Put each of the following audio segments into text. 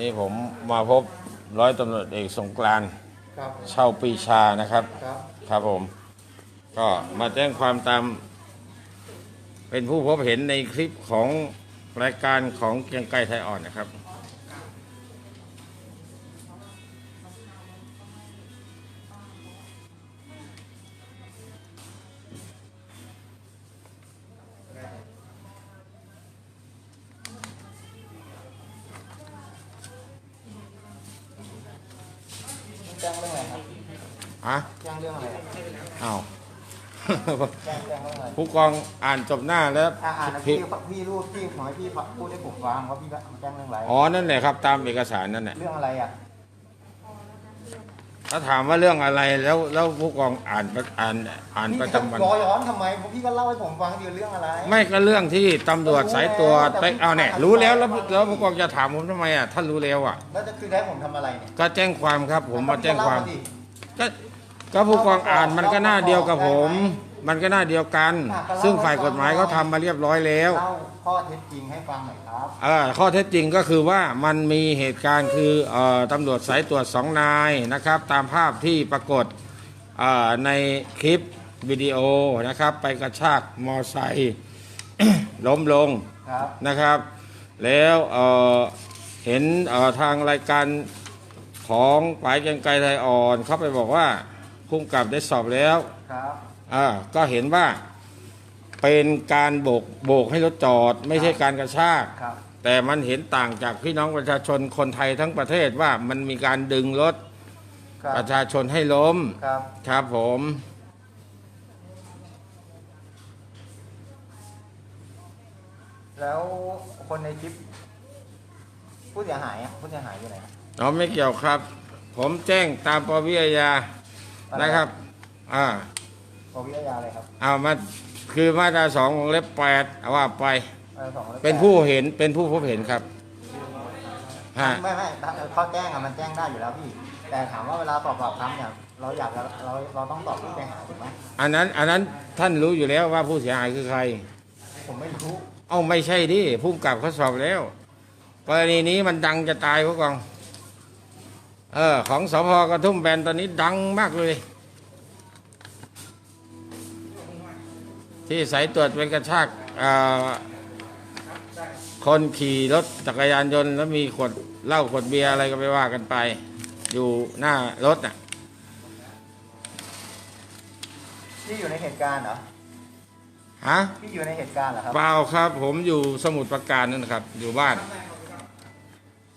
นี่ผมมาพบร้อยตำรวจเอกสงกรานต์ครับเช่าปรีชานะครับ ครับครับผม ก็มาแจ้งความตาม เป็นผู้พบเห็นในคลิปของรายการของเกรียงไกรไทยอ่อนนะครับ จ้งเรื่องอะไรครับฮะแจ้งเรื่องอะไรครับอ้าว แจ้งแจ้งเรื่องอะไรผู้กองอ่านจบหน้าแล้วอ่าอ่านแล้วพี่พี่พี่รูปพี่ขอให้พี่พูดให้ผมฟังว่าพี่มาแจ้งเรื่องอะไรอ๋อ นั่นแหละครับ ตามเอกสารนั่นแหละ เรื่องอะไรอะ ถ้าถามว่าเรื่องอะไรแล้วแล้วผู้กองอ่านประอ่านอ่านประจำวันพี่รอย้อนทำไมพี่ก็เล่าให้ผมฟังเดียวเรื่องอะไร ไม่ก็เรื่องที่ตำรวจสายตรวจไปแต่พี่เอาเนี่ยอ่านรู้แล้วแล้วอธิบายแล้วผู้กองจะถามผมทำไมอะท่านรู้แล้วอะแล้วจะคือให้ผมทำอะไรเนี่ยก็แจ้งความครับ ผมมาแจ้งความพี่ก็ก็ผู้กองอ่านมันก็หน้าเดียวกับผม มันก็หน้าเดียวกัน ซึ่งฝ่ายกฎหมายเขาทำมาเรียบร้อยแล้วเล่าข้อเท็จจริงให้ฟังหน่อยครับเออข้อเท็จจริงก็คือว่ามันมีเหตุการณ์คือเอ่อตำรวจสายตรวจสองนายนะครับ ตามภาพที่ปรากฏเอ่อในคลิปวิดีโอนะครับ ไปกระชากมอไซค์ล้มลงครับนะครับ แล้วเอ่อเห็นเอ่อทางรายการของปายเกรียงไกรไทยอ่อน เขาไปบอกว่าพุ่งกับได้สอบแล้วครับ อ่าก็เห็นว่าเป็นการโบกโบกให้รถจอด ไม่ใช่การกระชาก ครับ แต่มันเห็นต่างจากพี่น้องประชาชนคนไทยทั้งประเทศว่ามันมีการดึงรถครับประชาชนให้ล้ม ครับ ครับผม แล้วคนในคลิปผู้เสียหายอะผู้เสียหายอยู่ไหนครับเราไม่เกี่ยวครับ ผมแจ้งตามปวิทยานะครับ อ่า ปวิทยาอะไรครับเอามาคือมาตราสองของเล็บแปดเอาว่าไปเออสองร้อยแปดเป็นผู้เห็นเป็นผู้พบเห็นครับฮะไม่ไม่เขาแจ้งอะมันแจ้งได้อยู่แล้วพี่ แต่ถามว่าเวลาสอบปากคำเนี่ยเราอยากจะเราเราต้องตอบผู้เสียหายถูกไหมอันนั้นอันนั้นท่านรู้อยู่แล้วว่าผู้เสียหายคือใคร ผมไม่รู้เอ้าไม่ใช่ดิผู้กำกับเขาสอบแล้วกรณีนี้มันดังจะตายพวกกอง เออ ของสพกระทุ่มแบนตอนนี้ดังมากเลย ที่สายตรวจเป็นกระชากอ่าคนขี่รถจักรยานยนต์ แล้วมีขวดเหล้าขวดเบียร์อะไรก็ไปว่ากันไป อยู่หน้ารถน่ะพี่อยู่ในเหตุการณ์เหรอฮะพี่อยู่ในเหตุการณ์เหรอครับเปล่าครับ ผมอยู่สมุทรปราการนั่นนะครับ อยู่บ้าน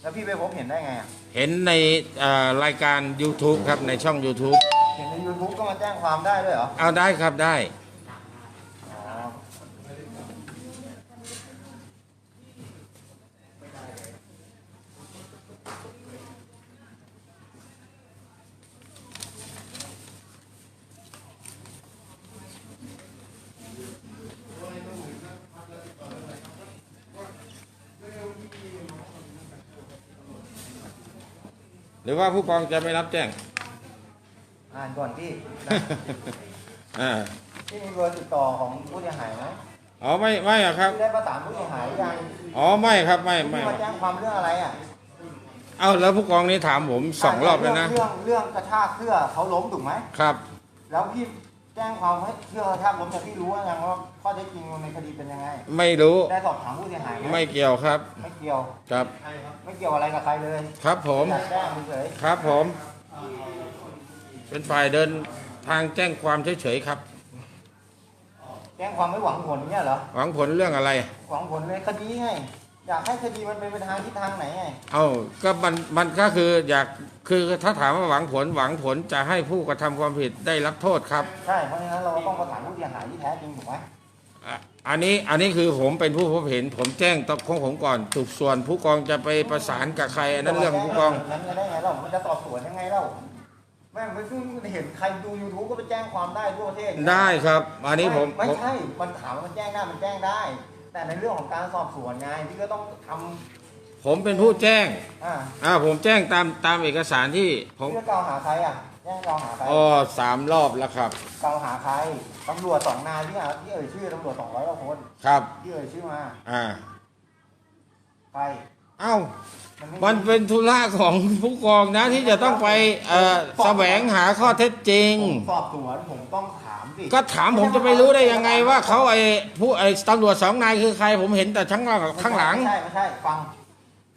แล้วพี่ไปพบเห็นได้ไงอะเห็นในเอ่อรายการ YouTube ครับในช่อง YouTube เห็นใน YouTube ก็มาแจ้งความได้ด้วยเหรอเอาได้ครับได้ หรือว่าผู้กองจะไม่รับแจ้ง อ่านก่อนพี่นะอ่าพี่มีเบอร์ติดต่อของผู้เสียหายไหมอ๋อไม่ไม่อะครับ พี่ได้ประสานผู้เสียหายยังอ๋อไม่ครับไม่พี่ไม่มาแจ้งความเรื่องอะไรอะเอาแล้วผู้กองนี่ถามผมสองรอบแล้วนะเรื่องเรื่องกระชากเสื้อเขาล้มถูกไหมครับ แล้วพี่แจ้งความให้เสื้อกระชากล้มแต่พี่รู้ว่ายังว่าข้อเท็จจริงในคดีเป็นยังไง ไม่รู้ ได้สอบถามผู้เสียหายไหมไม่เกี่ยวครับ ไม่เกี่ยว ครับ ไม่เกี่ยวอะไรกับใครเลยครับผม อยากแจ้งเฉยครับผม เป็นฝ่ายเดินทางแจ้งความเฉยๆครับๆแจ้งความไม่หวังผลเนี่ยเหรอ หวังผลเรื่องอะไร หวังผลเลยคดีไง อยากให้คดีมันเป็นไปทางทิศทางไหนไงเอาก็มันมันก็คืออยากคือถ้าถามว่าหวังผลหวังผลจะให้ผู้กระทำความผิดได้รับโทษครับใช่เพราะฉะนั้นเราก็ต้องประสานผู้เสียหายที่แท้จริงถูกไหมอะอันนี้อันนี้คือผมเป็นผู้พบเห็น ผมแจ้งตบของผมก่อนถูกส่วนผู้กองจะไปประสานกับใครอันนั้นเรื่องของผู้กอง นั้นได้ไงเรามันจะสอบสวนยังไงเราแม่งไปซึ่งเห็นใครดู YouTube ก็ไปแจ้งความได้ทั่วประเทศได้ครับ อันนี้ผมไม่ผม ใช่ มันถามว่ามันแจ้งได้มันแจ้งได้ แต่ในเรื่องของการสอบสวนไงพี่ก็ต้องทผมเป็นผู้แจ้งำอ่าอ่า ผมแจ้งตามตามเอกสารที่ผมพี่จะกล่าวหาใครอะแจ้งกล่าวหาใครอ๋อสามรอบแล้วครับ กล่าวหาใครตำรวจสองนายที่อะที่เอ่ยชื่อตำรวจสองร้อยกว่าคนครับที่เอ่ยชื่อมาอ่า ใครเอ้า ไมันเป็นธุระของผู้กองนะที่จะต้องไปเอ่อแสวงหาข้อเท็จจริง ผมสอบสวนผมต้องถาม สิก็ถามผมจะไปรู้ได้ยังไงว่าเขาไอ้ผู้ไอ้ตำรวจสองนายคือใคร ผมเห็นแต่ข้างหลังข้างหลัง ไม่ใช่ไม่ใช่ฟัง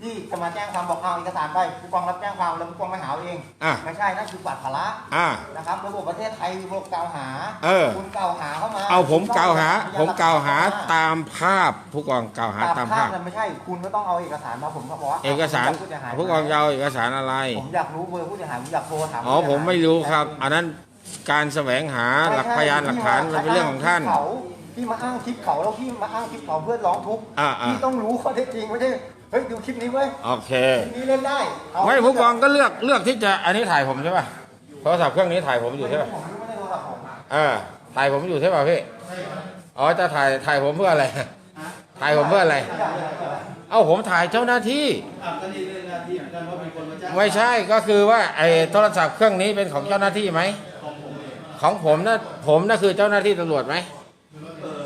ที่จะมาแจ้งความบอกเอาเอกสารไปผู้กองรับแจ้งความแล้วผู้กองไม่หาเอาเองอะ ไม่ใช่นั่นคือบัตรภาระอ่า นะครับระบบประเทศไทยระบบกล่าวหาเออ คุณกล่าวหาเข้ามาเอาผมกล่าวหาคุณผมต้องกล่าวหาพยนหลักฐนตามภาพผู้กองกล่าวหาตาตามมภาภาพพนั้นไม่ใช่ คุณก็ต้องเอาเอกสารมาผมก็บอกว่าเอกสารผมยผู้เสียหายผู้กองจะเอาเอกสารอะไร ผมอยากรู้เบอร์ผู้เสียหายผมอยากโทรถามอ๋อผู้เสียหายผมไม่รู้ครับ อันนั้น การแสวงหาหลักพยานหลักฐานมันเป็นเรื่องของท่าน พี่มาอ้างคลิปเขาแล้วพี่มาอ้างคลิปเขาเพื่อร้องทุกข์อ่าอ่า พี่ต้องรู้ข้อเท็จจริงไม่ใช่เฮ้ยดูคลิปนี้เว้ยโอเค คลิปนี้เล่นได้เอาไม่ผู้กองก็เลือกเลือกที่จะอันนี้ถ่ายผมใช่ป่ะโทรศัพท์เครื่องนี้ถ่ายผมอยู่ใช่ป่ะผมรู้ไม่ได้โทรศัพท์ผมเออถ่ายผมอยู่ใช่ป่ะพี่อ๋อจะถ่ายถ่ายผมเพื่ออะไรถ่ายผมเพื่ออะไรเอ้าผมถ่ายเจ้าหน้าที่ อะก็นี่เรื่องหน้าที่เหมือนกันเพราะมีคนมาแจ้งไม่ใช่ก็คือว่าไอ้โทรศัพท์เครื่องนี้เป็นของเจ้าหน้าที่ไหม ของผมเองของผมนะผมน่ะคือเจ้าหน้าที่ตำรวจไหมเออ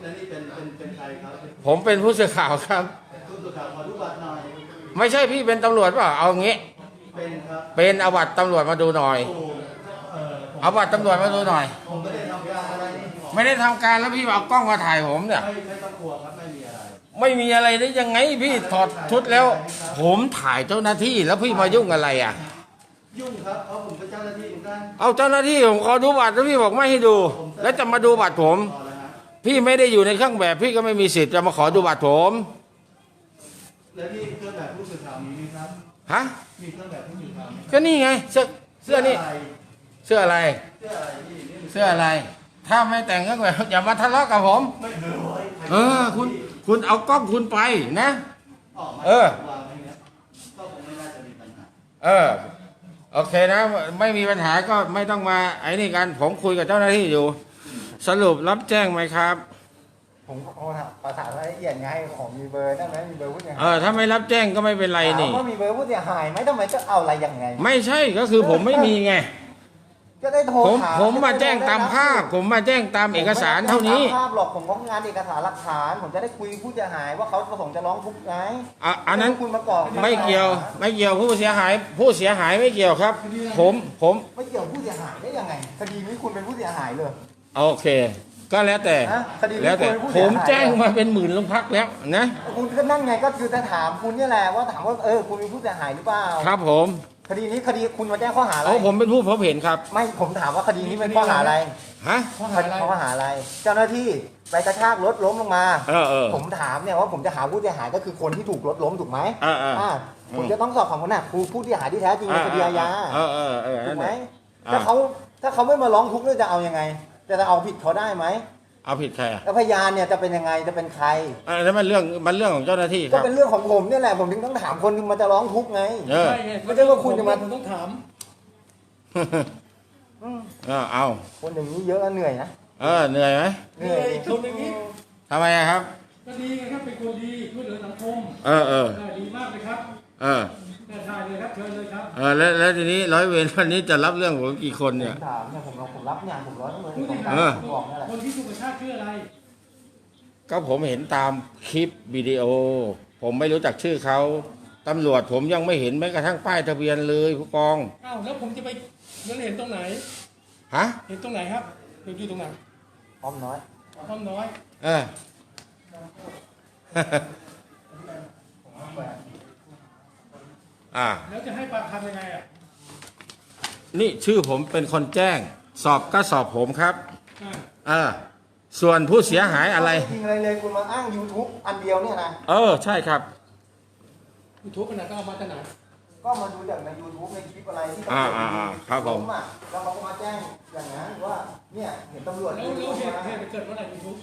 แล้วนี่เป็นเป็นเป็นใครครับผมเป็นผู้สื่อข่าวครับ ผู้สื่อข่าวขอดูบัตรหน่อยไม่ใช่พี่เป็นตำรวจเปล่าเอางี้ เป็นครับเป็นเอาบัตรตำรวจมาดูหน่อยอ้เออผมเอาบัตรตำรวจมาดูหน่อย ผมไม่ได้ทำการอะไรไม่ได้ทำการแล้วพี่เอากล้องมาถ่ายผมเนี่ย ไม่ไม่ต้องกลัวครับไม่มีอะไรไม่มีอะไรได้ยังไงพี่ถอดชุดแล้ว ผมถ่ายเจ้าหน้าที่แล้วพี่มายุ่งอะไรอะ ยุ่งครับเพราะผมเป็นเจ้าหน้าที่เหมือนกันเอาเจ้าหน้าที่ผมขอดูบัตรแล้วพี่บอกไม่ให้ดู แล้วจะมาดูบัตรผมพอแล้วฮะพี่ไม่ได้อยู่ในเครื่องแบบพี่ก็ไม่มีสิทธิ์จะมาขอดูบัตรผมแล้วที่เครื่องแบบผู้สื่อข่าวมีไหมครับ ฮะมีเครื่องแบบผู้สื่อข่าวไหมก็นี่ไงเสื้อเสื้อนี่อะไรเสื้ออะไร เสื้ออะไรนี่นี่มันเสื้ออะไร ถ้าไม่แต่งเครื่องแบบอย่ามาทะเลาะกับผม ไม่เคยไว้ใครเออคุณคุณเอากล้องคุณไปนะ ออกมาเออ วางไว้เนี้ยก็คงไม่น่าจะมีปัญหา เออ โอเคนะ ไม่มีปัญหาก็ไม่ต้องมาไอ้นี่กันผมคุยกับเจ้าหน้าที่อยู่ สรุปรับแจ้งไหมครับ ผมโทรถามประสานรายละเอียดไงของมีเบอร์ได้ไหมมีเบอร์ผู้เสียหายเออถ้าไม่รับแจ้งก็ไม่เป็นไรถามนี่ ว่ามีเบอร์ผู้เสียหายไหมทำไมจะเอาอะไรยังไง ไม่ใช่ก็คือผมไม่มีไง ก็ได้โทรผมถามผมมาแจ้งตามภาพ ผมมาแจ้งตามเอกสารเท่านี้ ผมไม่ได้ตมภาพหรอกผมต้องงานเอกสารหลักฐาน ผมจะได้คุยผู้เสียหายว่าเขาประสงค์จะร้องทุกข์ไงอะอันนั้น คุณประกอบไม่เกี่ยวไม่เกี่ยวผู้เสียหาย ผู้เสียหายไม่เกี่ยวครับ ผมผมไม่เกี่ยวผู้เสียหายได้ยังไงคดีนี้คุณเป็นผู้เสียหายเลย โอเค ก็แล้วแต่ฮะคดีนี้แล้วแต่คุณเป็นผู้ผเสียมหายแจ้งมาเป็นหมื่นโรงพักแล้วนะคุณก็นั่นไงก็คือจะถามคุณเนี่ยแหละว่าถามว่าเออคุณเป็นผู้เสียหายหรือเปล่า ครับผม คดีนี้คดีคุณมาแจ้งข้อหาอะไร เอาผมเป็นผู้พบเห็นครับไม่ผมถามว่าคดีนี้เป็นข้อหาอะไรฮะข้อหาอะไรข้อหาอะไร เจ้าหน้าที่ไปกระชากรถล้มลงมา เออเออ ผมถามเนี่ยว่าผมจะหาผู้เสียหายก็คือคนที่ถูกรถล้มถูกไหมเออเอออ่า ผมจะต้องสอบของคนน่ะครูผู้เสียหายที่แท้จริงในคดีอาญาเออเออเออถูนั่กนไหมแหละอ่าถ้าเขาถ้าเขาไม่มาร้องทุกข์เนี่ยจะเอายังไงจะจะเอาผิดเขาได้ไหม เอาผิดใครอะแล้วพยานเนี่ยจะเป็นยังไงจะเป็นใครเออแล้วมันเรื่องมันเรื่องของเจ้าหน้าที่คก็รับ เป็นเรื่องของผมเนี่ยแหละผมถึงต้องถามคนที่มาจะร้องทุกข์ไง เออ ใช่ไงไม่ใช่ว่าคุณจะมาผมต้องถาม อืมเออเอาคนอย่างนี้เยอะแล้วเหนื่อยนะเออเหนื่อยไหมเหนื่อยดิคนอย่างนี้ ทำไมอะครับ ก็ดีไงครับเป็นคนดีช่วยเหลือสังคมเออเออได้ดีมากเลยครับ เออได้ ถ่ายเลยครับเชิญเลยครับเออแล้วแล้วทีนี้ร้อยเวรวันนี้จะรับเรื่องผมกี่คนผเนี่ยมถามเนี่ยผมผมรับงานผมร้อยเลยผู้ผมที่ถามเออ ผมบอกนี่แหละคนที่ถูกกระชากชื่ออะไร ก็ผมเห็นตามคลิปวิดีโอ ผมไม่รู้จักชื่อเขาตำรวจผมยังไม่เห็นแม้กระทั่งป้ายทะเบียนเลยผู้กองอ้าวแล้วผมจะไปเงินเห็นตรงไหน ฮะเห็นตรงไหนครับเห็นอยู่ตรงไหนอ้อมน้อยห้องน้อย เออ อ่า แล้วจะให้ปากคำยังไงอะนี่ชื่อผมเป็นคนแจ้ง สอบก็สอบผมครับอ่าอ่าส่วนผู้เสียหายอะไรม่จริงอะไรเลยคุณมาอ้าง YouTube อันเดียวเนี่ยนะ เออ ใช่ครับ ยูทูบขนาดก็เอามาจากไหนก็มาดูจากใน YouTube ในคลิปอะไรที่อ่าอ่าอ่าครับผมอะแล้วเขาก็มาแจ้งอย่างนั้นว่า เนี่ยเห็นตำรวจแล้วแล้วเหตุเหตุมันเกิดเมื่อไหร่ยูทูบ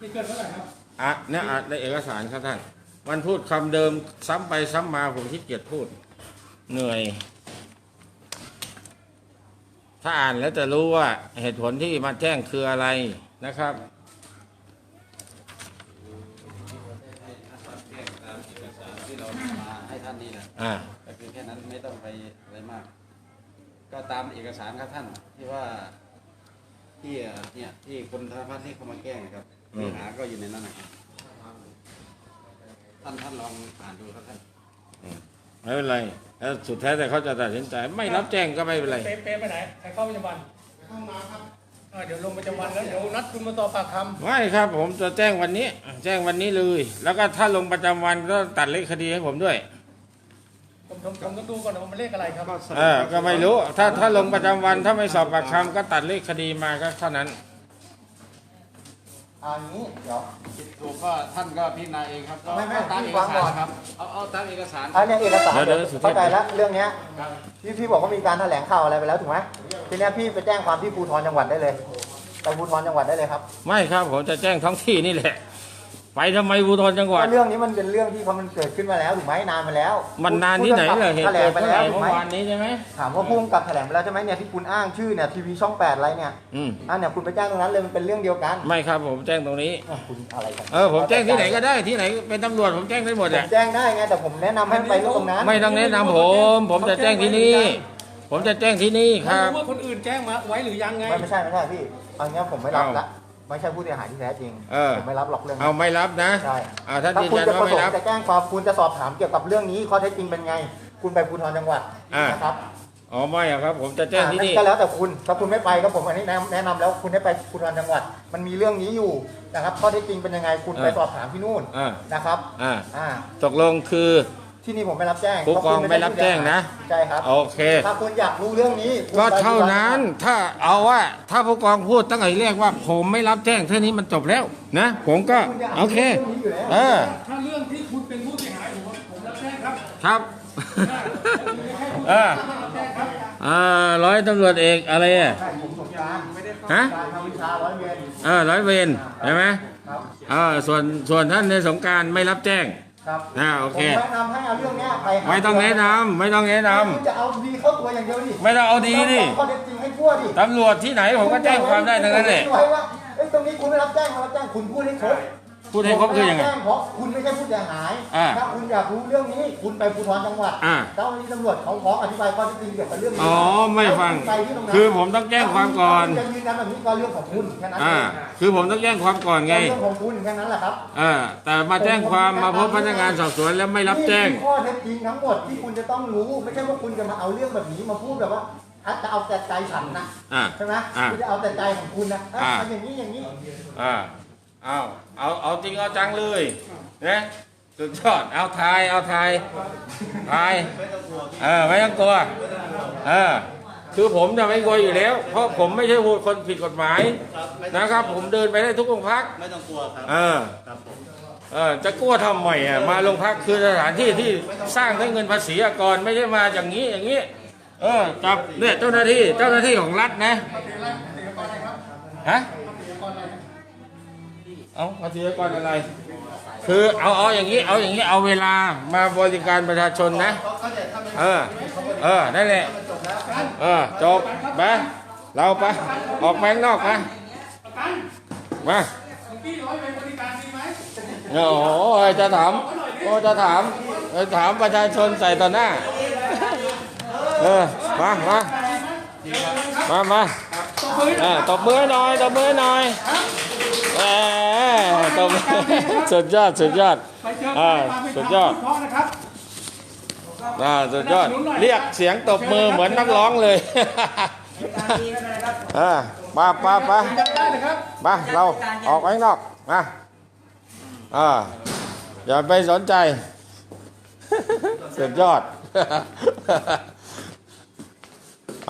นี่เกิดเมื่อไหร่ครับ อะเนี่ยอะในเอกสารครับท่าน มันพูดคำเดิมซ้ำไปซ้ำมาผมขี้เกียจพูด เหนื่อย ถ้าอ่านแล้วจะรู้ว่าเหตุผลที่มาแจ้งคืออะไรนะครับที่เรามาให้ท่านนี่นะอ่าก็คือแค่นั้นไม่ต้องไปอะไรมาก ก็ตามเอกสารครับท่านที่ว่าที่เอ่อเนี่ยที่คนธนพัฒน์ที่เขามาแก้งนะครับอืมเนื้อหาก็อยู่ในนั้นนะครับานท่านลองอ่านดูครับท่านไม่เป็นไรแล้วสุดท้ายแต่เขาจะตัดสินใจ ไม่รับแจ้งก็ไม่เป็นไร เปเปไปไหนใครเข้าประจำวันห้องน้ำครับเดี๋ยวลงประจำวันแล้วเดี๋ยวนัดคุณมาสอบปากคไม่ครับ ผมจะแจ้งวันนี้ แจ้งวันนี้เลย แล้วก็ถ้าลงประจำวันก็ตัดเลขคดีให้ผมด้วยำผมผมผมต้องดูก่อนว่ามันเลขอะไรครับเออก็ไม่รู้ ถ้าถ้าลงประจำวันถ้าไม่สอบปากคำก็ตัดเลขคดีมาก็เท่านั้นเอางี้เดี๋ยวผิดถูกก็ท่านก็พิจารณาเองครับก็ไม่ไม่เอาตามพี่เอกฟังก่สาอรนครับเอาเอาตามเอกสารอันเนี้ยเอกสารเดี๋ยวเดี๋ยวสุเทพ เข้าใจแล้วเรื่องเนี้ยพี่พี่บอกว่ามีการแถลงข่าวอะไรไปแล้วถูกไหมทีเนี้ยพี่ไปแจ้งความที่ภูธรจังหวัดได้เลยไปภูธรจังหวัดได้เลยครับ ไม่ครับผมจะแจ้งท้องที่นี่แหละ ไปทำไมภูธรจังหวัดก็เรื่องนี้มันเป็นเรื่องที่เขามันเกิดขึ้นมาแล้วถูกไหมนานมาแล้วมันนานที่ไหนเหรอเหตุแถลเกิงดไปเมื่อไหแล้วร่ถูกเมื่ไหมอวานนี้ใช่ไหมถามว่าผู้กำกับแถลงไปแล้วใช่ไหมเนี่ยที่คุณอ้างชื่อเนี่ยทีวีช่องแปดอะไรเนี่ยอืมอ่าเนี่ยคุณไปแจ้งตรงนั้นเลยมันเป็นเรื่องเดียวกันไม่ครับผมแจ้งตรงนี้ อะคุณอะไรกันเออผมแจ้งที่ไหนก็ได้ที่ไหนเป็นตำรวจผมแจ้งได้หมดผแหละมแจ้งได้ไงแต่ผมแนะนำให้ไปตรงนั้นไม่ต้องแนะนำผม ผมจะแจ้งที่นี่ ผมจะแจ้งที่นี่คไม่รับ รู้ว่าคนอื่นแจ้งมาไว้หรือยังไง ไม่ไม่ใช่ไม่ใช่พี่เอางี้ผมไม่รับเอาละ ไม่ใช่ผู้เสียหายที่แท้จริงเออ ผมไม่รับหรอกเรื่องนี้เอาไม่รับนะใช่ อ่าถ้าถ้ายืนคุณยันจะปว่าระสไม่งรับ ค์จะแจ้งความคุณจะสอบถามเกี่ยวกับเรื่องนี้ข้อเท็จจริงเป็นไง คุณไปภูธรจังหวัดอ่าน นะครับอ๋อไม่อะครับ ผมจะแจ้งที่นี่ก็แล้วแต่คุณถ้าคุณไม่ไปก็ผมอันนี้แนะแนะนำแล้วคุณได้ไปภูธรจังหวัด มันมีเรื่องนี้อยู่นะครับข้อเท็จจริงเป็นยังไงคุณไปเออสอบถามที่นู่นอ่านะครับอ่าอ่าตกลงคือ ที่นี่ผมไม่รับแจ้งผู้กองเพาะคุณไม่รับแจ้งนะใช่ครับโอเค ถ้าคุณอยากรู้เรื่องนี้คุณก็ไปเท่านั้นถ้าเอาว่าถ้าผู้กองพูดตั้งแต่แรกว่า ผมไม่รับแจ้งเท่านี้มันจบแล้วนะ ผมก็คุณยากโอเครู้เรื่องนี้อยู่แล้วเออถ้าเรื่องที่คุณเป็นผู้เสียหายผมผมรับแจ้งครับครับถ้าคุณเออไม่ใช่ผู้รับแจ้งครับอ่าร้อยตำรวจเอกอะไรอะใช่ผมสงการไม่ได้ฮะการทำวิชาร้อยเวรเออร้อยเวรใช่ไหมครับเออส่วนส่วนท่านในสงกรารไม่รับแจ้ง ครับอ่าโอเค ผมแนะนำให้เอาเรื่องเนี้ยไปหาไม่ต้องแนะนำไม่ต้องแนะนำ คุณจะเอาดีเข้าตัวอย่างเดียวดิไม่ต้องเอาดีดิ เอาข้อเท็จจริงให้ทั่วดิตำรวจที่ไหนผมก็แจ้งความได้ทั้งนั้นแหละไว้ว่าเอ้ยตรงนี้คุณไม่รับแจ้งมารับแจ้งคุณพูดให้ครบ พูดให้ครบคือยังไงผมม่รับแจ้เพราะคุณไม่ใช่ผู้เสียหาย อ่าถ้าคุณอยากรู้เรื่องนี้ คุณไปภูธรจังหวัดอ่า เจ้าหน้าที่ตำรวจเขาพร้อมอธิบายข้อเท็จจริงเกี่ยวกับเรื่องนี้อ๋อไม่ฟังแล้วณไปที่ตรงนั้นคือผมต้องแจ้งความก่อนถ้าคุณจะยืนยันแบบนี้ก็เรื่องของคุณแค่นั้นเออ่า งคือผมต้องแจ้งความก่อนไงก็เรื่องของคุณแค่นั้นแหละครับเออแต่มาแจ้งความมาพบพนักงานสอบสวนแล้วไม่รับแจ้ง นี่คือข้อเท็จจริงทั้งหมดที่คุณจะต้องรู้ ไม่ใช่ว่าคุณจะมาเอาเรื่องแบบนี้มาพูดแบบว่าอะจะเอาแต่ใจฉันนะอ่า ใช่ไหมอ่าคุณจะเอาแต่ใจของคุณนะอะอ่าเอาอย่างนี้อย่างนี้ อ่า เอาเอาเอาจริงเอาจังเลยนะสุดยอดเอาทายเอาทายทายเออไม่ต้องกลัวเออคือผมจะไม่กลัวอยู่แล้ว เพราะผมไม่ใช่คนผิดกฎหมายนะครับ ผมเดินไปได้ทุกโรงพักไม่ต้องกลัวครับเออครับผมเออจะกลัวทำไมอะมาโรงพักคือสถานที่ที่สร้างด้วยเงินภาษีอากรไม่ใช่มาอย่างนี้อย่างนี้ เออจับเนี่ยเจ้าหน้าที่เจ้าหน้าที่ของรัฐนะฮะ เอาภาษีกรอะไร คือเอาเอาอย่างนี้เอาอย่างนี้เอาเวลามาบริการประชาชนนะ เออ เออนั่นแหละเออจบไปเราไปออกแบงนอกไปประมาโอ้โหจะถามโอ้จะถามถามประชาชนใส่ต่อหน้า เออมามามามาตบมือหน่อยตบมือหน่อย แหมตบมือสุดยอดสุดยอดอ่าเป็นสุดยอดนะครับอ่าสุดยอด เรียกเสียงตบมือเหมือนนักร้องเลยอ่ามาปาปาจับได้เลยครับมาเราออกไปข้างนอกมาอ่าอย่าไปสนใจ สุดยอด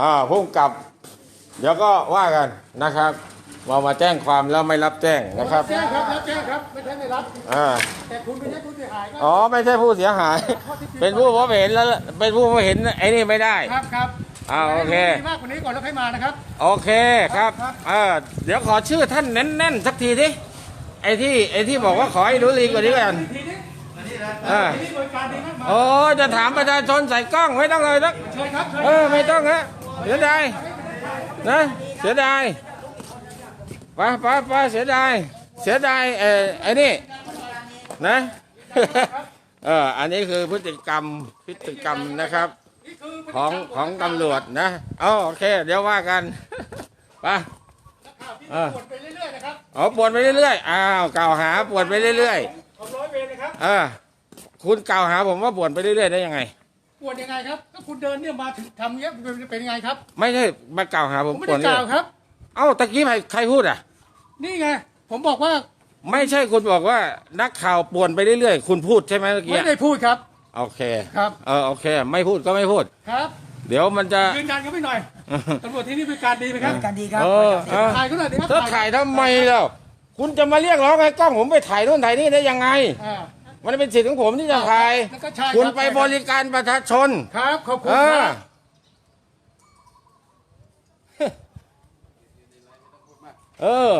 อ่าพุ่งกลับ เดี๋ยวก็ว่ากันนะครับ ว่ามาแจ้งความแล้วไม่รับแจ้งนะครับแจ้งครับรับแจ้งครับไม่ใช่ไม่รับอ่าแต่คุณไม่ใช่ผู้เสียหายก็อ๋อไม่ใช่ผู้เสียหาย เป็นผู้พบเห็นแล้วเป็นผู้พบเห็นไอ้นี่ไม่ได้ครับครับอ่าโอเคดีมากกว่านี้ก่อนแล้วค่อยมานะครับ โอเคครับเออเดี๋ยวขอชื่อท่านแน่นๆสักทีดิไอ้ที่ไอ้ที่บอกว่าขอให้รู้ลีกว่านี้กันทีนี้เออทีนี้บริการดีมากมาโอ้จะถามประชาชนใส่กล้องไม่ต้องเลยสักเชิญครับเชิญเออไม่ต้องฮะเสียดายนะเสียดายไปไปไปเสียดายเสียดายเออไอ้นี่นะเอออันนี้คือพฤติกรรมพฤติกรรมนะครับนี่คือของของตำรวจนะเอาโอเค เดี๋ยวว่ากันไปข่าวที่เออตรวจไปเรื่อยๆนะครับอ๋อปวดไปเรื่อยๆอ้าวกล่าวหาปวดไปเรื่อยของร้อยเวรนะครับๆเออคุณกล่าวหาผมว่าบ่วนไปเรื่อยๆได้ยังไงปวดยังไงครับก็คุณเดินเนี่ยมาถึงทำเนี้ยเป็นเป็นยังไงครับ ไม่ใช่มากล่าวหาผผมมไม่บ่วได้นกเรื่อล่าวยครับ เอ้าตะกี้ใครใครพูดอะ นี่ไง ผมบอกว่าไม่ใช่คุณบอกว่านักข่าวป่วนไปเรื่อยๆ คุณพูดใช่ไหมเมื่อกี้ไม่ได้พูดครับ โอเคครับ เออโอเค ไม่พูดก็ไม่พูด ครับ เดี๋ยวมันจะยืนยันกันไม่หน่อยตำรวจที่นี่เป็นการดีไหมครับการดีครับเออเออถ่ายก็หน่อยดิครับถ้าถ่ายทำไมแล้วคุณจะมาเรียกร้องให้กล้องผมไปถ่ายนู่นถ่ายนี่ได้ยังไงอ่ามันเป็นสิทธิ์ของผมที่จะถ่ายแล้วก็ใช่ครับคุณไปบริการประชาชน ครับขอบคุณเอคอรับเออ